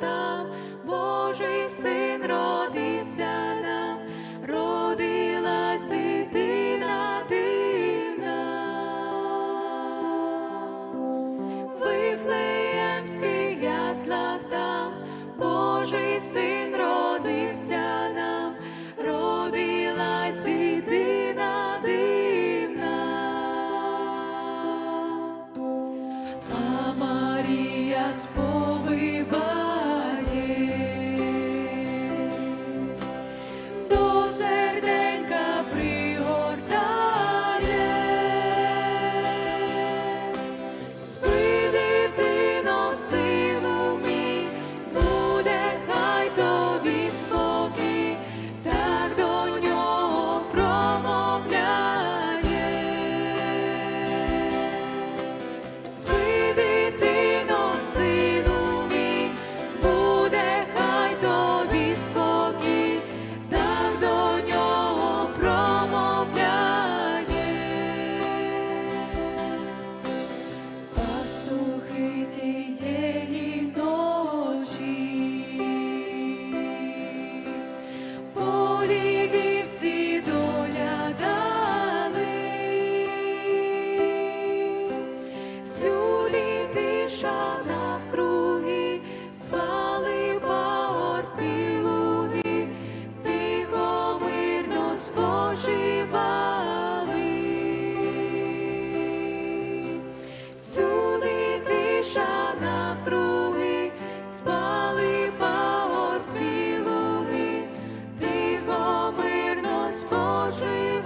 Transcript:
там. Божий син родився нам, родилась дитина дивна. Вифлеємських яслах там. Божий син спочивали, сюди тиша навкруги, спали пагорбі луги, тихо мирно спочивали.